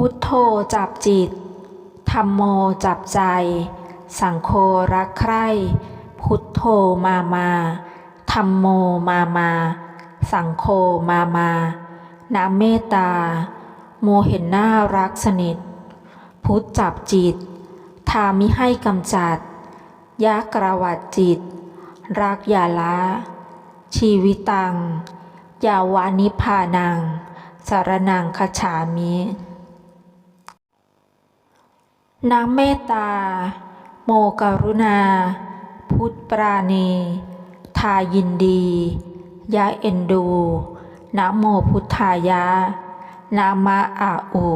พุทโธจับจิต ธรรมโมจับใจ สังโฆรักใคร่ พุทโธมามาธรรมโมมามา สังโฆมามาน้ำเมตตา โมเห็นหน้ารักสนิท พุทธจับจิต ทามิให้กำจัดยะกระวัดจิต รักอย่าละ ชีวิตัง ยาวานิพานังสารนังคฉามิ น้ำเมตตา โมกรุณา พุทธปราณี ทายินดี ยะเอ็นดูนะโมพุทธายะ นามะอาอุ